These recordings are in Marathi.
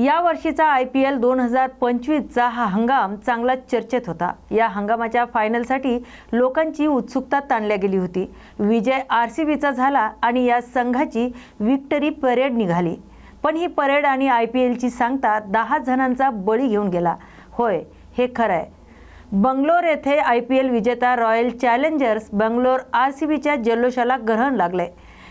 या वर्षीचा आय पी एल दोन हजार पंचवीसचा हा हंगाम चांगला चर्चेत होता. या हंगामाच्या फायनलसाठी लोकांची उत्सुकता ताणल्या गेली होती. विजय आर सी बीचा झाला आणि या संघाची विक्टरी परेड निघाली. पण ही परेड आणि आय पी एलची सांगता दहा जणांचा बळी घेऊन गेला. होय हे खरं आहे बंगलोर येथे आय पी एल विजेता royal challengers Bangalore R C बीच्या जल्लोषाला ग्रहण लागले.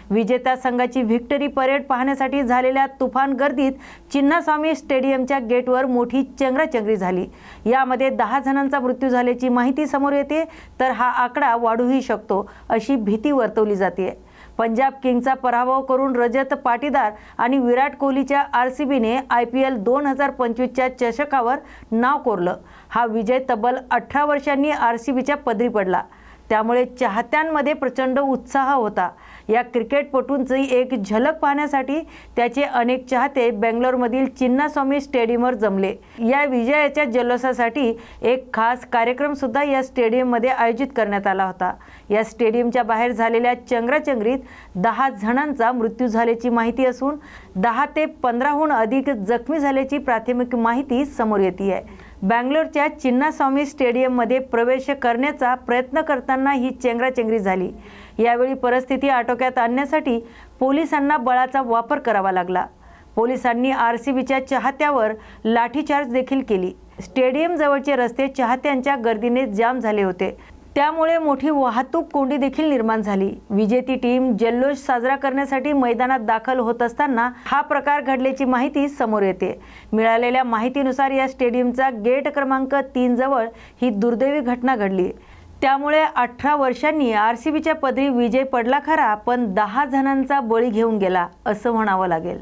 विजेता संघाची व्हिक्टरी परेड पाहण्यासाठी झालेल्या तुफान गर्दीत चिन्नास्वामी स्टेडियमच्या गेटवर मोठी चंगराचंगरी झाली. यामध्ये दहा जणांचा मृत्यू झाल्याची माहिती समोर येते तर हा आकडा वाढूही शकतो अशी भीती वर्तवली जाते. पंजाब किंगचा पराभव करून रजत पाटीदार आणि विराट कोहलीच्या आर सी बीने आय पी एल दोन हजार पंचवीसच्या चषकावर नाव कोरलं. हा विजय तब्बल अठरा वर्षांनी आर सी बीच्या पदरी पडला. त्यामुळे चाहत्यांमध्ये प्रचंड उत्साह होता. या क्रिकेटपटूंची एक झलक पाहण्यासाठी त्याचे अनेक चाहते बेंगलोरमधील चिन्नास्वामी स्टेडियमवर जमले. या विजयाच्या जल्लोषासाठी एक खास कार्यक्रमसुद्धा या स्टेडियममध्ये आयोजित करण्यात आला होता. या स्टेडियमच्या बाहेर झालेल्या चंगराचंगरीत दहा जणांचा मृत्यू झाल्याची माहिती असून दहा ते पंधराहून अधिक जखमी झाल्याची प्राथमिक माहिती समोर येते आहे. बँगलोरच्या चिन्नास्वामी स्टेडियममध्ये प्रवेश करण्याचा प्रयत्न करताना ही चेंगराचेंगरी झाली. यावेळी परिस्थिती आटोक्यात आणण्यासाठी पोलिसांना बळाचा वापर करावा लागला. पोलिसांनी आर सी बीच्या चाहत्यावर लाठीचार्ज देखील केली. स्टेडियम जवळचे रस्ते चाहत्यांच्या गर्दीने जाम झाले होते. त्यामुळे मोठी वाहतूक कोंडी देखील निर्माण झाली. विजेती टीम जल्लोष साजरा करण्यासाठी मैदानात दाखल होत असताना हा प्रकार घडल्याची माहिती समोर येते. मिळालेल्या माहितीनुसार या स्टेडियमचा गेट क्रमांक तीन जवळ ही दुर्दैवी घटना घडली. त्यामुळे अठरा वर्षांनी आर सी बीच्या पदरी विजय पडला खरा पण दहा जणांचा बळी घेऊन गेला असं म्हणावं लागेल.